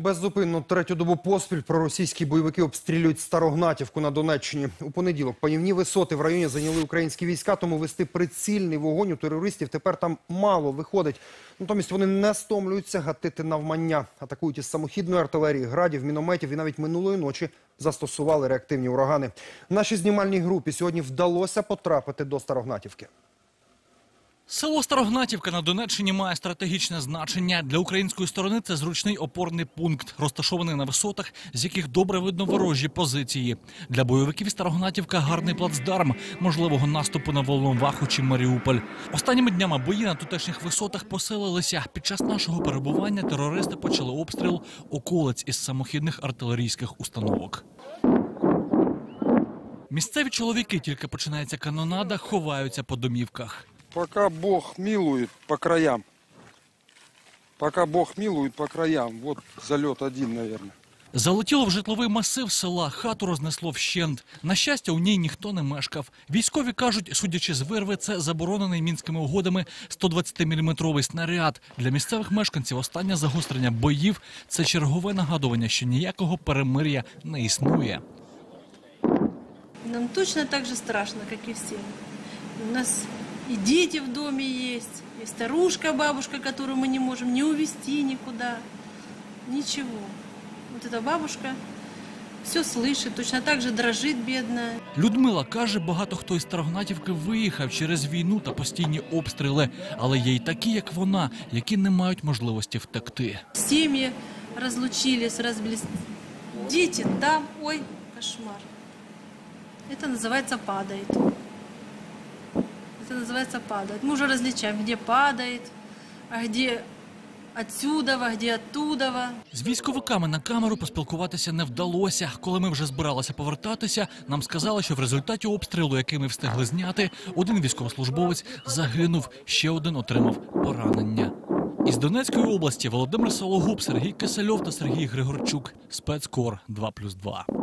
Беззупинно третю добу поспіль проросійські бойовики обстрілюють Старогнатівку на Донеччині. У понеділок панівні висоти в районі зайняли українські війська, тому вести прицільний вогонь у терористів тепер там мало виходить. Натомість вони не стомлюються гатити навмання. Атакують із самохідної артилерії, градів, мінометів і навіть минулої ночі застосували реактивні урагани. Нашій знімальній групі сьогодні вдалося потрапити до Старогнатівки. Село Старогнатівка на Донеччині має стратегічне значення. Для української сторони це зручний опорний пункт, розташований на висотах, з яких добре видно ворожі позиції. Для бойовиків Старогнатівка гарний плацдарм можливого наступу на Волноваху чи Маріуполь. Останніми днями бої на тутешніх висотах посилилися. Під час нашого перебування терористи почали обстріл околиць із самохідних артилерійських установок. Місцеві чоловіки, тільки починається канонада, ховаються по домівках. Пока Бог милует по краям. Пока Бог милует по краям. Вот залет один, наверное. Залетіло в житловий масив села, хату рознесло вщент. На щастя, у ній ніхто не мешкав. Військові кажуть, судячи з вирви, це заборонений мінськими угодами 120-мм снаряд. Для місцевих мешканців останнє загострення боїв це чергове нагадування, що ніякого перемир'я не існує. Нам точно так же страшно, как и всем. У нас и дети в доме есть, и старушка, бабушка, которую мы не можем не увезти никуда. Ничего. Вот эта бабушка все слышит, точно так же дрожит бедная. Людмила каже, багато хто із Старогнатівки виїхав через війну та постійні обстріли, але є й такі, як вона, які не мають можливості втекти. Семьи разлучились, разблиз... Дети там, ой, кошмар. Это называется падает. Это называется падает. Мы уже различаем, где падает, а где отсюда, а где оттуда. З військовиками на камеру поспілкуватися не вдалося. Коли ми вже збиралися повертатися, нам сказали, що в результаті обстрілу, який ми встигли зняти, один військовослужбовець загинув, ще один отримав поранення. Із Донецької області Володимир Сологуб, Сергій Кисельов та Сергій Григорчук. Спецкор 2+,2.